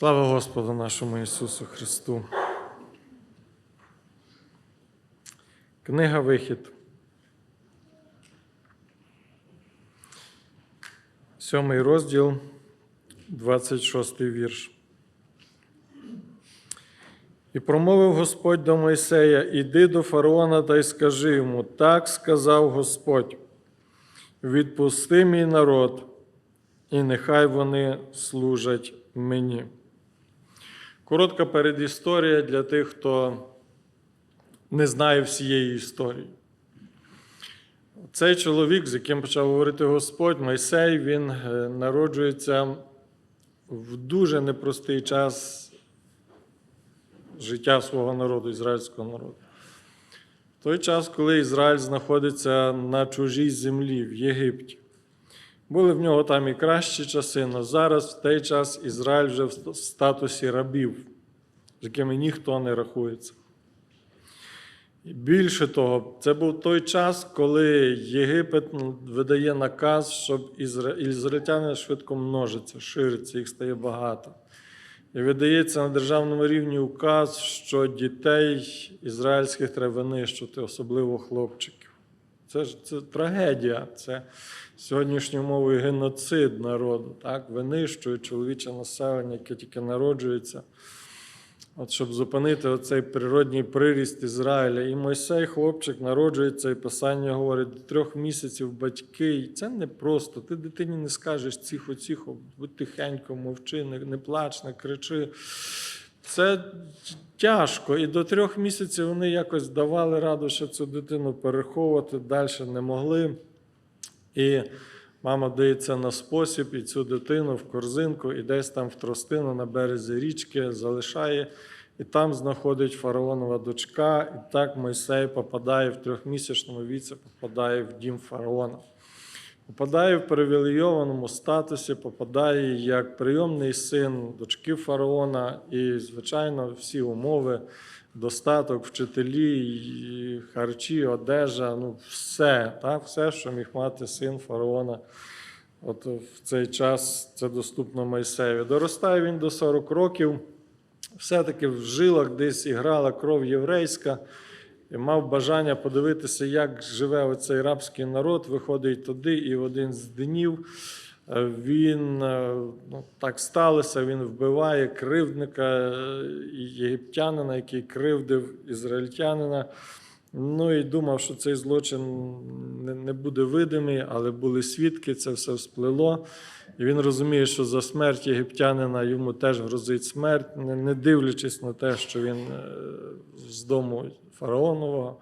Слава Господу нашому Ісусу Христу. Книга Вихід. Сьомий розділ, 26 вірш. І промовив Господь до Мойсея: Іди до фараона та й скажи йому: так сказав Господь, відпусти мій народ, і нехай вони служать мені. Коротка передісторія для тих, хто не знає всієї історії. Цей чоловік, з яким почав говорити Господь, Мойсей, він е, народжується в дуже непростий час життя свого народу, ізраїльського народу. В той час, коли Ізраїль знаходиться на чужій землі в Єгипті. Були в нього там і кращі часи, але зараз в той час Ізраїль вже в статусі рабів, з якими ніхто не рахується. І більше того, це був той час, коли Єгипет видає наказ, щоб ізра... ізраїльтяни швидко множаться, шириться, їх стає багато. І видається на державному рівні указ, що дітей ізраїльських треба винищувати, особливо хлопчиків. Це ж це трагедія, це сьогоднішньою мовою геноцид народу. Так? Винищують чоловіче населення, яке тільки народжується. От щоб зупинити оцей природній приріст Ізраїля. І Мойсей, хлопчик, народжується, і Писання говорить, до трьох місяців батьки. І це не просто. Ти дитині не скажеш ціхо-ціхо, будь тихенько, мовчи, не, не плач, не кричи. Це тяжко. І до трьох місяців вони якось давали раду, що цю дитину переховувати, далі не могли. І мама дається на спосіб, і цю дитину в корзинку, і десь там в тростину на березі річки залишає, і там знаходить фараонова дочка. І так Мойсей попадає в трьохмісячному віці, попадає в дім фараона. Попадає в привілейованому статусі, попадає як прийомний син дочки фараона, і, звичайно, всі умови, достаток, вчителі, харчі, одежа, ну все, так, все, що міг мати син фараона. От в цей час це доступно Мойсею. Доростає він до 40 років, все-таки в жилах десь іграла кров єврейська і мав бажання подивитися, як живе оцей рабський народ, виходить туди, і в один з днів е, він е, ну, так сталося, він вбиває кривдника е, єгиптянина, який кривдив ізраїльтянина. Ну і думав, що цей злочин не буде видимий, але були свідки, це все всплило. І він розуміє, що за смерть єгиптянина йому теж грозить смерть, не дивлячись на те, що він з дому фараонового.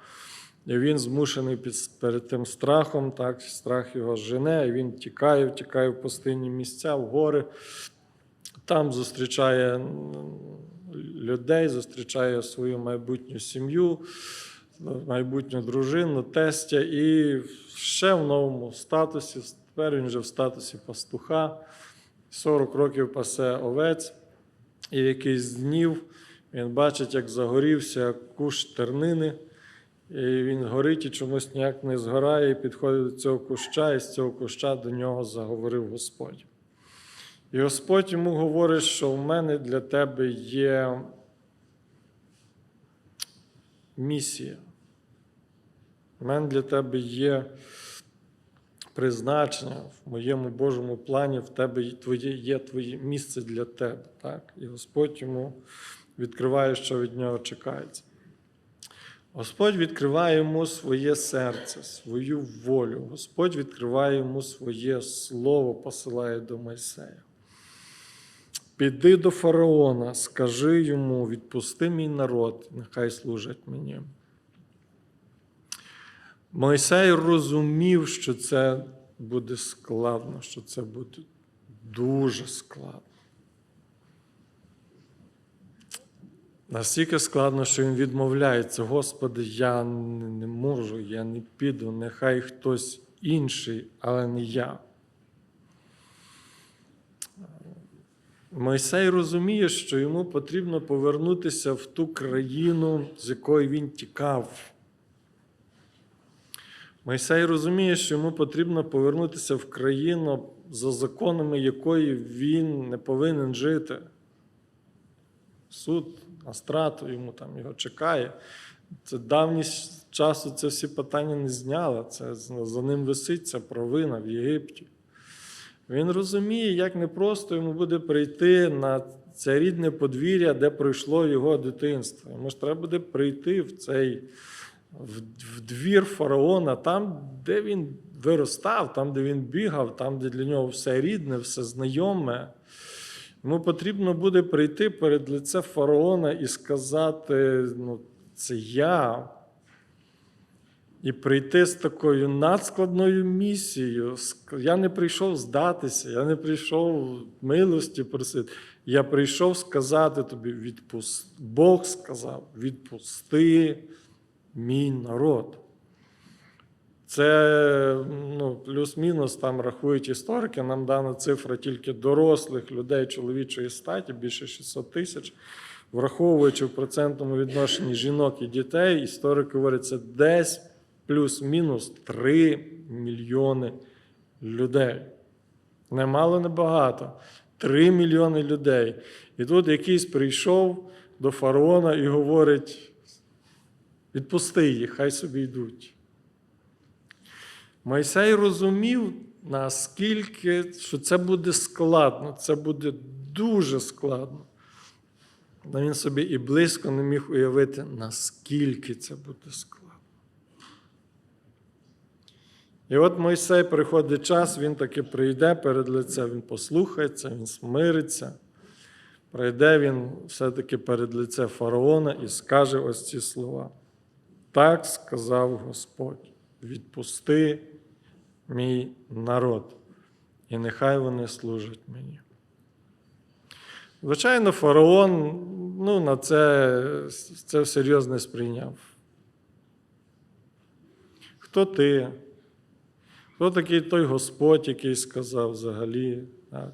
І він змушений перед тим страхом, так, страх його жене, і він тікає, втікає в пустинні місця, в гори. Там зустрічає людей, зустрічає свою майбутню сім'ю, майбутню дружину, тестя, і ще в новому статусі. Тепер він вже в статусі пастуха, 40 років пасе овець, і якийсь днів. Він бачить, як загорівся кущ тернини, і він горить і чомусь ніяк не згорає, і підходить до цього куща, і з цього куща до нього заговорив Господь. І Господь йому говорить, що в мене для тебе є місія. У мене для тебе є призначення в моєму Божому плані, в тебе є твоє місце для тебе. Так? І Господь йому відкриває, що від нього чекається. Господь відкриває йому своє серце, свою волю. Господь відкриває йому своє слово, посилає до Мойсея. Піди до фараона, скажи йому, відпусти мій народ, нехай служать мені. Мойсей розумів, що це буде складно, що це буде дуже складно. Настільки складно, що він відмовляється, Господи, я не можу, я не піду, нехай хтось інший, але не я. Мойсей розуміє, що йому потрібно повернутися в ту країну, з якої він тікав. Мойсей розуміє, що йому потрібно повернутися в країну, за законами якої він не повинен жити. суд на страту, йому там його чекає. Це давність часу це всі питання не зняли. Це за ним висить ця провина в Єгипті. Він розуміє, як непросто йому буде прийти на це рідне подвір'я, де пройшло його дитинство. Йому ж треба буде прийти в цей в двір фараона, там, де він виростав, там, де він бігав, там, де для нього все рідне, все знайоме. Йому потрібно буде прийти перед лице фараона і сказати: ну, це я. І прийти з такою надскладною місією. Я не прийшов здатися, я не прийшов милості просити. Я прийшов сказати тобі, відпусти. Бог сказав: відпусти мій народ. Це ну, плюс-мінус там рахують історики. Нам дана цифра тільки дорослих людей чоловічої статі, більше 600 тисяч. Враховуючи в процентному відношенні жінок і дітей, історики говорять, це десь плюс-мінус 3 мільйони людей. Немало, небагато. 3 мільйони людей. І тут якийсь прийшов до фараона і говорить: відпусти їх, хай собі йдуть. Мойсей розумів, наскільки що це буде складно, це буде дуже складно. Але він собі і близько не міг уявити, наскільки це буде складно. І от Мойсей приходить час, він таки прийде перед лицем, він послухається, він смириться. Прийде він все-таки перед лице фараона і скаже ось ці слова. Так сказав Господь: відпусти мій народ, і нехай вони служать мені. Звичайно, фараон ну, на це, це всерйоз не сприйняв. Хто ти? Хто такий той Господь, який сказав взагалі? Так?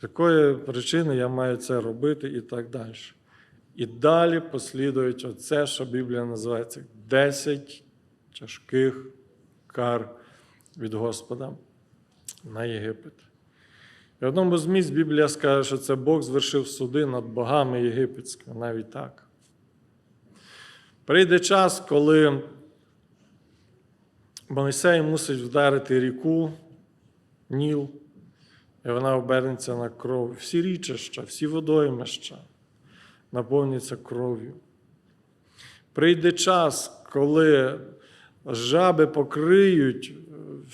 З якої причини я маю це робити і так далі. І далі послідують оце, що Біблія називається 10 тяжких кар від Господа на Єгипет. І в одному з місць Біблія скаже, що це Бог звершив суди над богами єгипетськими, навіть так. Прийде час, коли Мойсей мусить вдарити ріку Ніл, і вона обернеться на кров. Всі річища, всі водоймища наповняться кров'ю. Прийде час, коли жаби покриють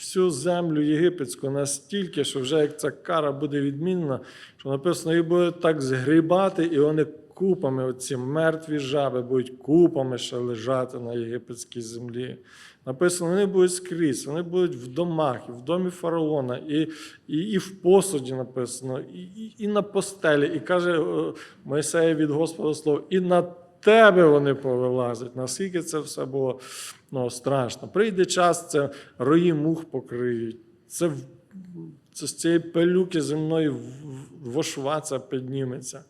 всю землю єгипетську настільки, що вже як ця кара буде відмінна, що написано, їх будуть так згрібати, і вони купами, оці мертві жаби, будуть купами ще лежати на єгипетській землі. Написано, вони будуть скрізь, вони будуть в домах, і в домі фараона, і, і, і в посуді написано, і, і, і на постелі. І каже е, Мойсея від Господа слово, і на тебе вони повилазять. Наскільки це все було ну, страшно. Прийде час, це рої мух покриють. Це, це з цієї пилюки в- вошваця підніметься.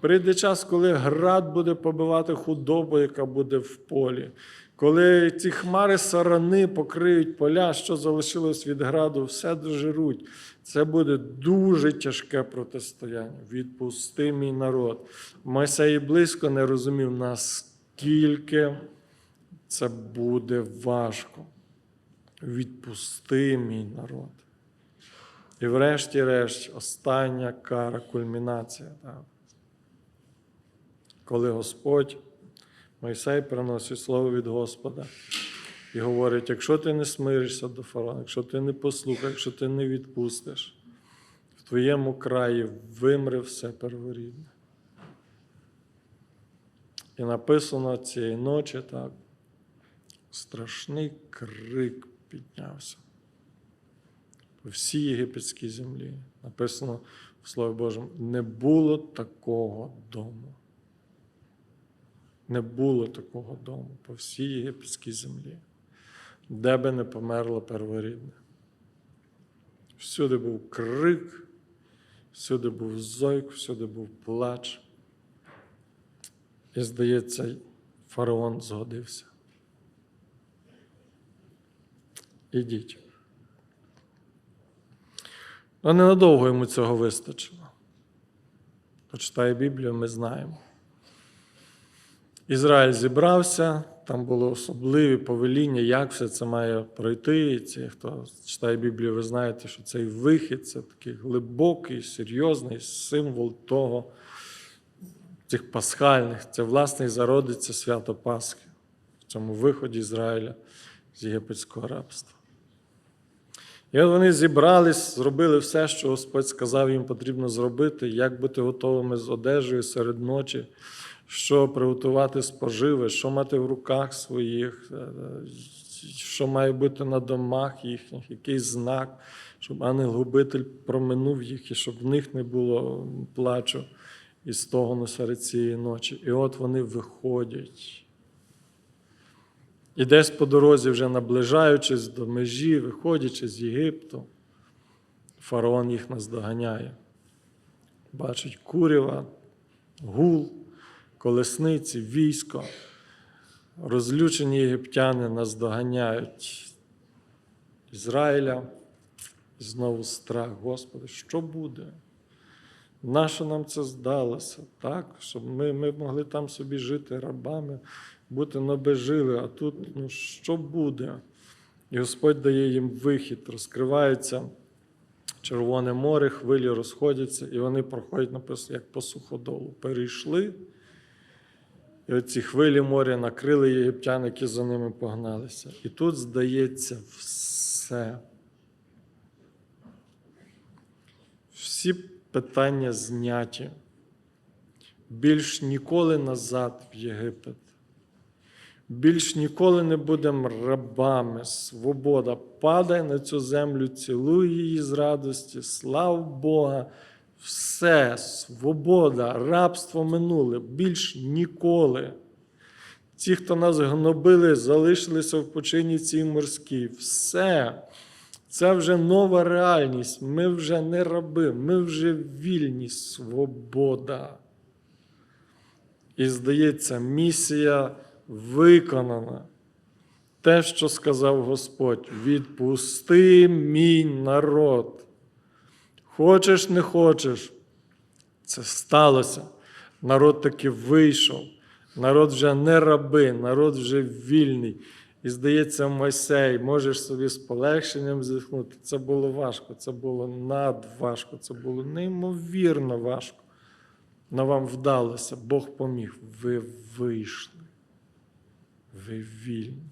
Прийде час, коли град буде побивати худобу, яка буде в полі. Коли ці хмари сарани покриють поля, що залишилось від граду, все дожируть. Це буде дуже тяжке протистояння. Відпусти мій народ. Мойсей близько не розумів, наскільки це буде важко. Відпусти мій народ. І врешті-решт, остання кара, кульмінація. Так. Коли Господь, Мойсей приносить слово від Господа і говорить: якщо ти не смиришся до фараона, якщо ти не послухаєш, якщо ти не відпустиш, в твоєму краї вимре все перворідне. І написано цієї ночі так, страшний крик піднявся по всій єгипетській землі. Написано в Слові Божому, не було такого дому. Не було такого дому по всій єгипетській землі, де би не померло перворідне. Всюди був крик, всюди був зойк, всюди був плач. І, здається, фараон згодився. Ідіть. Але ненадовго йому цього вистачило. Хто читає Біблію, ми знаємо. Ізраїль зібрався, там було особливі повеління, як все це має пройти. І це, хто читає Біблію, ви знаєте, що цей вихід це такий глибокий, серйозний символ того, цих пасхальних. Це власне і зародиться свято Пасхи в цьому виході Ізраїля з єгипетського рабства. І от вони зібрались, зробили все, що Господь сказав їм потрібно зробити, як бути готовими з одежею серед ночі, що приготувати споживи, що мати в руках своїх, е, що має бути на домах їхніх, якийсь знак, щоб ангел-губитель проминув їх і щоб в них не було плачу і стогону серед цієї ночі. І от вони виходять. І десь по дорозі, вже наближаючись до межі, виходячи з Єгипту, фараон їх наздоганяє. Бачить курява, гул, колесниці, військо. Розлючені єгиптяни наздоганяють Ізраїля. І знову страх, Господи, що буде? Нащо нам це здалося? Так? Щоб ми, ми могли там собі жити рабами, бути набежили, а тут ну, що буде? І Господь дає їм вихід, розкривається Червоне море, хвилі розходяться, і вони проходять, написано, як по суходолу. Перейшли, і оці хвилі моря накрили єгиптян, які за ними погналися. І тут здається все. Всі питання зняті. Більш ніколи назад в Єгипет. Більш ніколи не будемо рабами. Свобода. Падай на цю землю, цілуй її з радості, слав Бога. Все, свобода, рабство минуле, більш ніколи. Ті, хто нас гнобили, залишилися в почині цій морській. Все. Це вже нова реальність. Ми вже не раби, ми вже вільні, свобода. І здається, місія виконана. Те, що сказав Господь, відпусти мій народ. Хочеш, не хочеш. Це сталося. Народ таки вийшов. Народ вже не раби, народ вже вільний. І здається, Мойсей, можеш собі з полегшенням зітхнути. Це було важко, це було надважко, це було неймовірно важко. Но вам вдалося, Бог поміг. Ви вийшли. Ви вільні.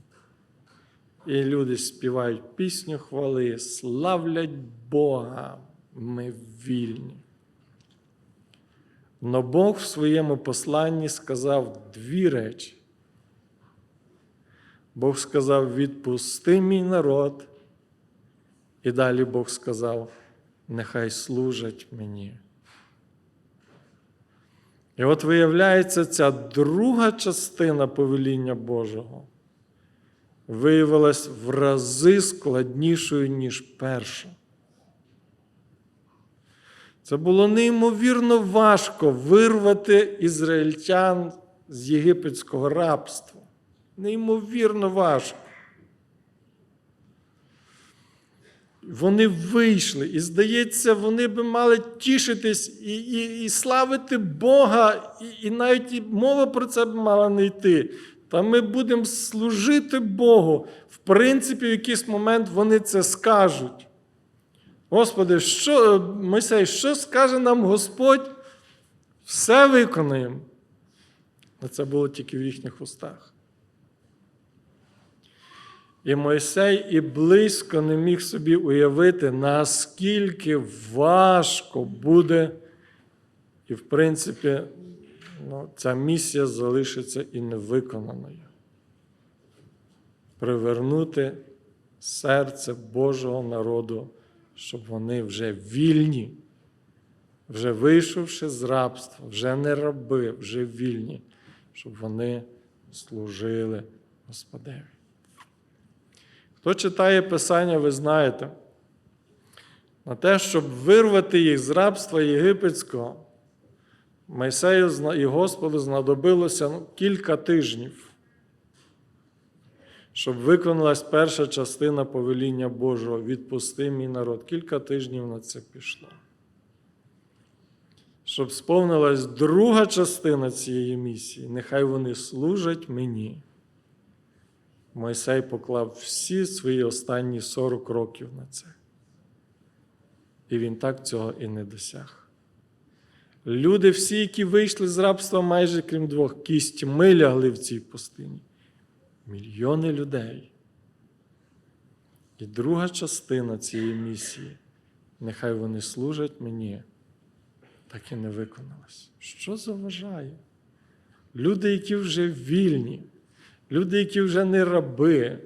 І люди співають пісню хвали, славлять Бога, ми вільні. Но Бог в своєму посланні сказав дві речі. Бог сказав: відпусти мій народ. І далі Бог сказав, нехай служать мені. І от виявляється, ця друга частина повеління Божого виявилась в рази складнішою, ніж перша. Це було неймовірно важко вирвати ізраїльтян з єгипетського рабства. Неймовірно важко. Вони вийшли, і, здається, вони би мали тішитись і і, і славити Бога, і і навіть мова про це б мала не йти. Та ми будемо служити Богу. В принципі, в якийсь момент вони це скажуть. Господи, що, Мойсей, що скаже нам Господь? Все виконаємо. Але це було тільки в їхніх устах. І Мойсей і близько не міг собі уявити, наскільки важко буде, і, в принципі, ну, ця місія залишиться і невиконаною. Привернути серце Божого народу, щоб вони вже вільні, вже вийшовши з рабства, вже не раби, вже вільні, щоб вони служили Господеві. Хто читає Писання, ви знаєте, на те, щоб вирвати їх з рабства єгипетського, Мойсею і Господу знадобилося ну, кілька тижнів, щоб виконалась перша частина повеління Божого відпусти мій народ. Кілька тижнів на це пішло. щоб сповнилась друга частина цієї місії. Нехай вони служать мені. Мойсей поклав всі свої останні 40 років на це. І він так цього і не досяг. Люди, всі, які вийшли з рабства, майже крім двох кістьми лягли в цій пустині. Мільйони людей. І друга частина цієї місії, нехай вони служать мені, так і не виконалась. Що заважає? Люди, які вже вільні, люди, які вже не раби,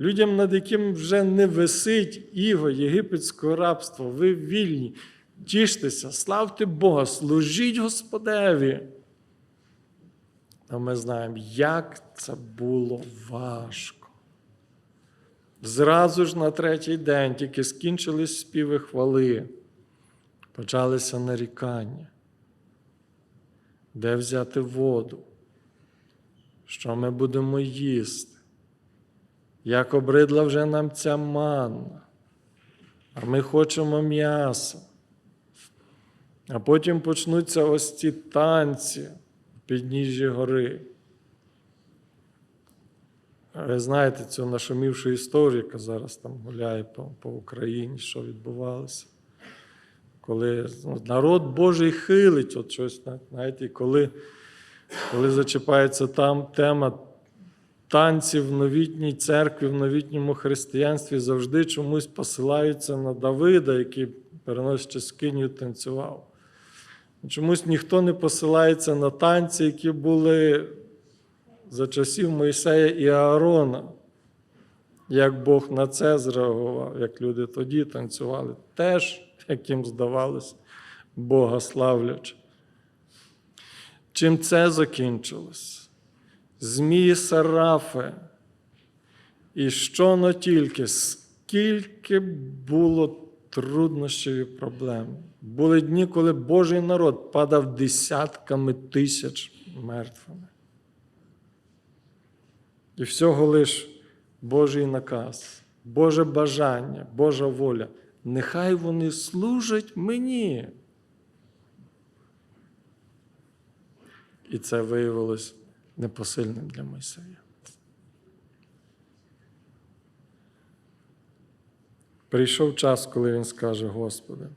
людям, над яким вже не висить іго єгипетського рабства, ви вільні. Тіштеся, славте Бога, служіть Господеві. А ми знаємо, як це було важко. Зразу ж на третій день тільки скінчились співи хвали, почалися нарікання. Де взяти воду? Що ми будемо їсти? Як обридла вже нам ця манна, а ми хочемо м'яса. А потім почнуться ось ці танці підніжжі гори. Ви знаєте цю нашумівшу історію, яка зараз там гуляє по, по Україні, що відбувалося. Коли ну, народ Божий хилить от щось, знаєте, коли, коли зачіпається там тема танців в новітній церкві, в новітньому християнстві, завжди чомусь посилаються на Давида, який, переносячи скиню, танцював. Чомусь ніхто не посилається на танці, які були за часів Мойсея і Аарона. Як Бог на це зреагував, як люди тоді танцювали, теж, як їм здавалося, Бога славлячи. Чим це закінчилось? Змії Сарафи. І що но тільки, скільки було труднощів і проблем. Були дні, коли Божий народ падав десятками тисяч мертвими. І всього лиш Божий наказ, Боже бажання, Божа воля. Нехай вони служать мені. І це виявилось непосильним для Мойсея. Прийшов час, коли він скаже, Господи,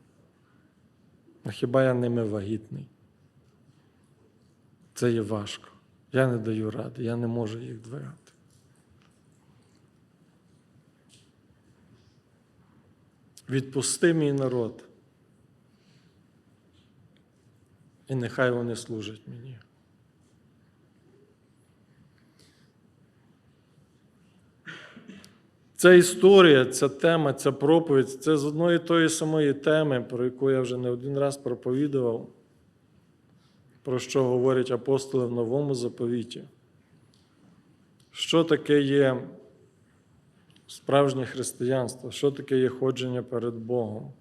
а хіба я ними вагітний? Це є важко. Я не даю ради, я не можу їх двигати. Відпусти мій народ. І нехай вони служать мені. Ця історія, ця тема, ця проповідь це з одної тої самої теми, про яку я вже не один раз проповідував, про що говорять апостоли в новому заповіті. Що таке є справжнє християнство, що таке є ходження перед Богом?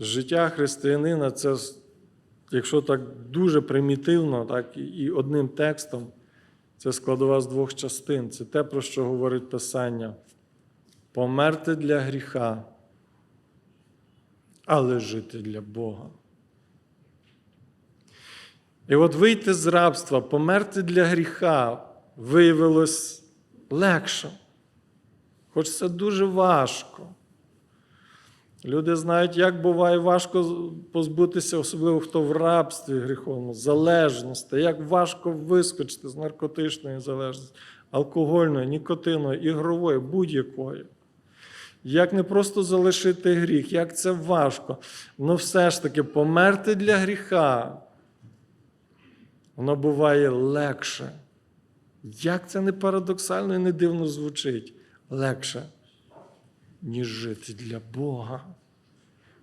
Життя християнина це, якщо так дуже примітивно, так і одним текстом. Це складова з двох частин. Це те, про що говорить Писання. Померти для гріха, але жити для Бога. І от вийти з рабства, померти для гріха виявилось легше. Хоч це дуже важко. Люди знають, як буває важко позбутися, особливо хто в рабстві гріховному, залежності, як важко вискочити з наркотичної залежності, алкогольної, нікотиної, ігрової, будь-якої. Як не просто залишити гріх, як це важко. Ну все ж таки померти для гріха. Воно буває легше. Як це не парадоксально і не дивно звучить? Легше ніж жити для Бога.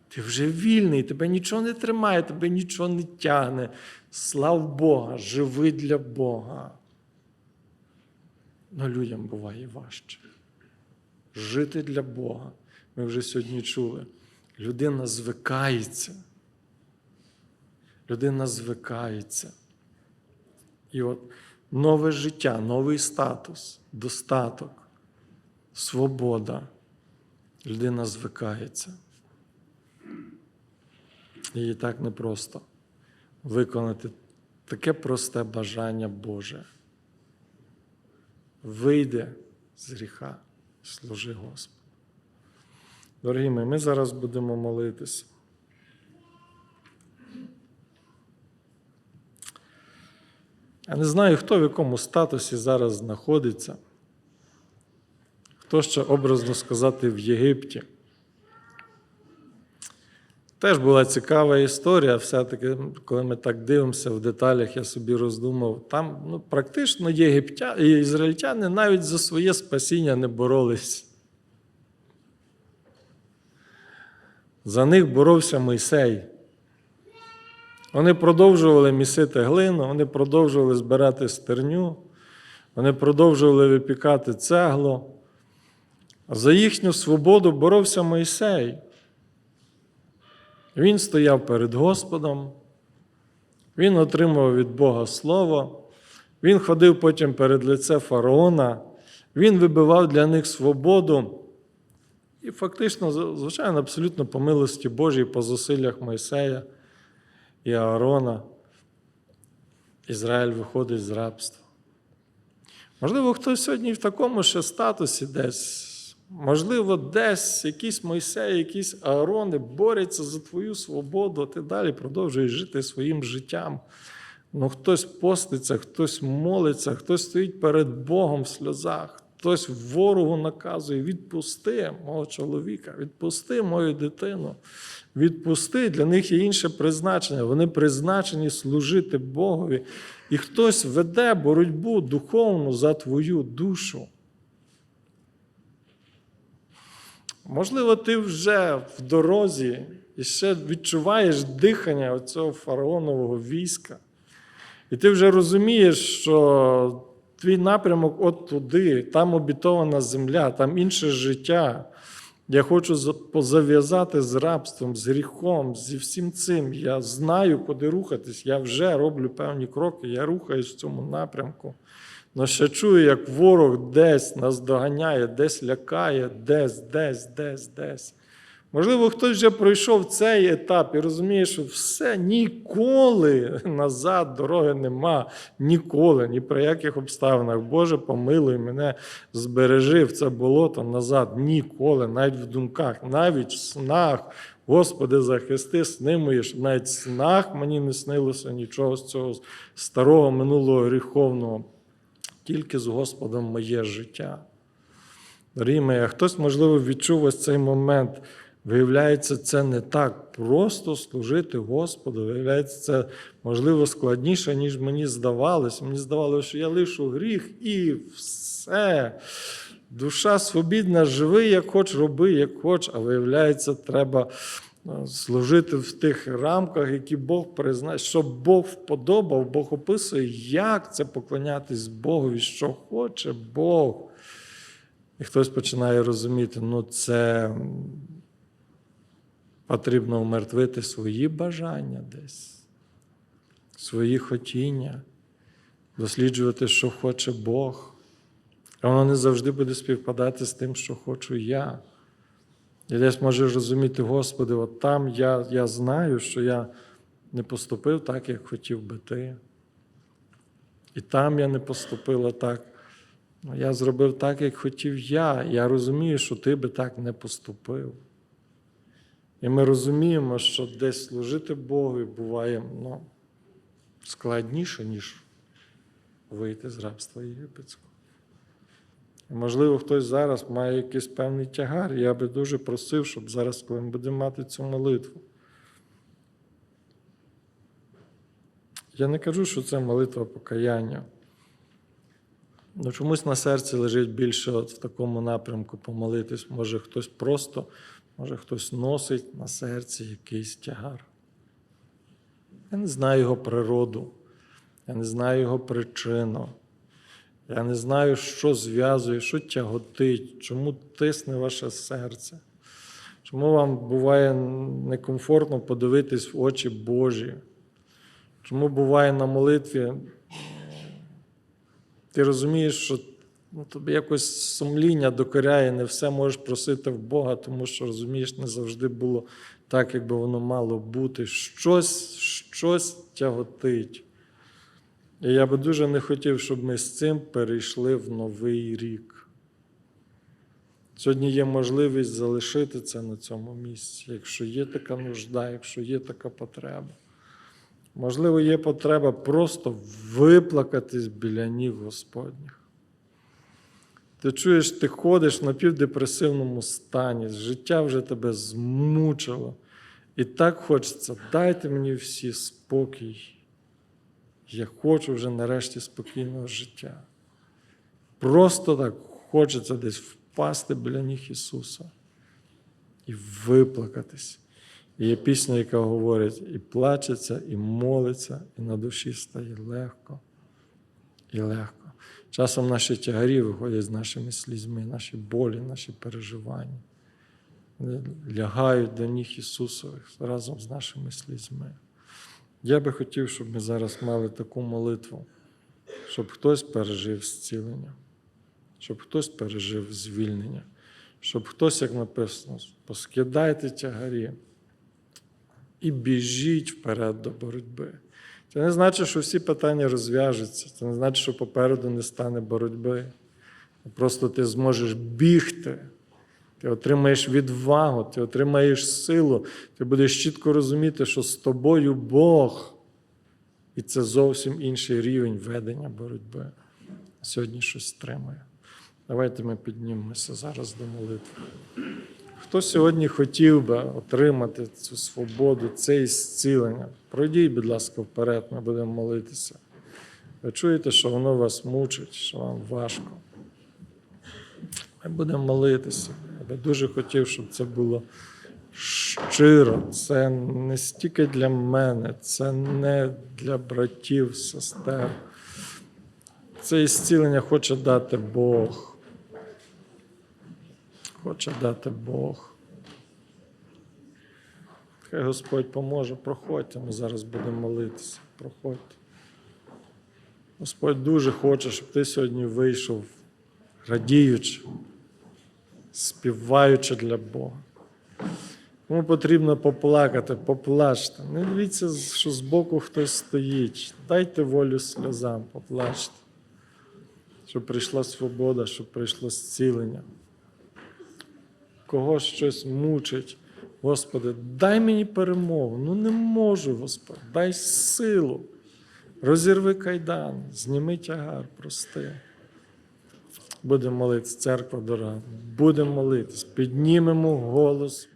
Ти вже вільний, тебе нічого не тримає, тебе нічого не тягне. Слав Бога, живи для Бога. Но людям буває важче. Жити для Бога. Ми вже сьогодні чули. Людина звикається. Людина звикається. І от нове життя, новий статус, достаток, свобода людина звикається. І так непросто виконати таке просте бажання Боже. Вийде з гріха, служи Господу. Дорогі мої, ми зараз будемо молитися. Я не знаю, хто в якому статусі зараз знаходиться, хто ще образно сказати в Єгипті. Теж була цікава історія, все-таки, коли ми так дивимося в деталях, я собі роздумав, там ну, практично єгиптя... ізраїльтяни навіть за своє спасіння не боролись. За них боровся Мойсей. Вони продовжували місити глину, вони продовжували збирати стерню, вони продовжували випікати цегло. За їхню свободу боровся Мойсей. Він стояв перед Господом, він отримав від Бога Слово, він ходив потім перед лице фараона, він вибивав для них свободу. І фактично, звичайно, абсолютно по милості Божій, по зусиллях Мойсея і Аарона, Ізраїль виходить з рабства. Можливо, хтось сьогодні в такому ще статусі десь. Можливо, десь якісь Мойсеї, якісь Аарони борються за твою свободу, а ти далі продовжуєш жити своїм життям. Ну, хтось поститься, хтось молиться, хтось стоїть перед Богом в сльозах, хтось ворогу наказує: відпусти мого чоловіка, відпусти мою дитину, відпусти. Для них є інше призначення. Вони призначені служити Богові. І хтось веде боротьбу духовну за твою душу. Можливо, ти вже в дорозі і ще відчуваєш дихання цього фараонового війська. І ти вже розумієш, що твій напрямок от туди, там обітована земля, там інше життя. Я хочу зав'язати з рабством, з гріхом, зі всім цим. Я знаю, куди рухатись. Я вже роблю певні кроки, я рухаюсь в цьому напрямку. Но ще чую, як ворог десь нас доганяє, десь лякає, десь, десь, десь, десь. Можливо, хтось вже пройшов цей етап і розуміє, що все ніколи назад дороги нема, ніколи, ні при яких обставинах. Боже, помилуй мене, збережи в це болото назад. Ніколи, навіть в думках, навіть в снах. Господи, захисти, сни мої, щоб навіть в снах мені не снилося нічого з цього старого минулого гріховного тільки з Господом моє життя. Дорогі а хтось, можливо, відчув ось цей момент. Виявляється, це не так просто служити Господу. Виявляється, це можливо складніше, ніж мені здавалося. Мені здавалося, що я лишу гріх і все. Душа свобідна, живи, як хоч, роби, як хоч, а виявляється, треба служити в тих рамках, які Бог признає, що Бог вподобав, Бог описує, як це поклонятись Богові, що хоче Бог. І хтось починає розуміти, ну це потрібно умертвити свої бажання десь, свої хотіння, досліджувати, що хоче Бог. А воно не завжди буде співпадати з тим, що хочу я. І десь можеш розуміти, Господи, от там я я знаю, що я не поступив так, як хотів би ти. І там я не поступила так. Ну, Я зробив так, як хотів я. Я розумію, що ти би так не поступив. І ми розуміємо, що десь служити Богу буває ну, складніше, ніж вийти з рабства єгипетського. Можливо, хтось зараз має якийсь певний тягар. Я би дуже просив, щоб зараз, коли ми будемо мати цю молитву. Я не кажу, що це молитва покаяння. Ну, Чомусь на серці лежить більше от в такому напрямку помолитись. Може хтось просто, може хтось носить на серці якийсь тягар. Я не знаю його природу, я не знаю його причину. Я не знаю, що зв'язує, що тяготить, чому тисне ваше серце. Чому вам буває некомфортно подивитись в очі Божі? Чому буває на молитві? Ти розумієш, що ну, тобі якось сумління докоряє, не все можеш просити в Бога, тому що розумієш, не завжди було так, як би воно мало бути. Щось, щось тяготить. І я би дуже не хотів, щоб ми з цим перейшли в новий рік. Сьогодні є можливість залишити це на цьому місці, якщо є така нужда, якщо є така потреба. Можливо, є потреба просто виплакатись біля ніг Господніх. Ти чуєш, ти ходиш в напівдепресивному стані, життя вже тебе змучило. І так хочеться, дайте мені всі спокій. Я хочу вже нарешті спокійного життя. Просто так хочеться десь впасти біля ніг Ісуса і виплакатись. І є пісня, яка говорить, і плачеться, і молиться, і на душі стає легко і легко. Часом наші тягарі виходять з нашими слізьми, наші болі, наші переживання. Вони лягають до ніг Ісусових разом з нашими слізьми. Я би хотів, щоб ми зараз мали таку молитву, щоб хтось пережив зцілення, щоб хтось пережив звільнення, щоб хтось, як написано, поскидайте тягарі і біжіть вперед до боротьби. Це не значить, що всі питання розв'яжуться, це не значить, що попереду не стане боротьби. Просто ти зможеш бігти. Ти отримаєш відвагу, ти отримаєш силу, ти будеш чітко розуміти, що з тобою Бог. І це зовсім інший рівень ведення боротьби. Сьогодні щось стримує. Давайте ми піднімемося зараз до молитви. Хто сьогодні хотів би отримати цю свободу, це зцілення, пройдіть, будь ласка, вперед, ми будемо молитися. Ви чуєте, що воно вас мучить, що вам важко. Ми будемо молитися. Я дуже хотів, щоб це було щиро. Це не стільки для мене, це не для братів, сестер. Це ісцілення хоче дати Бог. Хоче дати Бог. Хай Господь поможе, проходьте, ми зараз будемо молитися. Проходьте. Господь дуже хоче, щоб ти сьогодні вийшов радіючи, співаючи для Бога. Кому потрібно поплакати, поплачте. Не дивіться, що збоку хтось стоїть. Дайте волю сльозам, поплачте. Щоб прийшла свобода, щоб прийшло зцілення. Кого щось мучить. Господи, дай мені перемогу. Ну не можу, Господи, дай силу. Розірви кайдан, зніми тягар, прости. Будемо молитися, церква дорога. Будемо молитись, піднімемо голос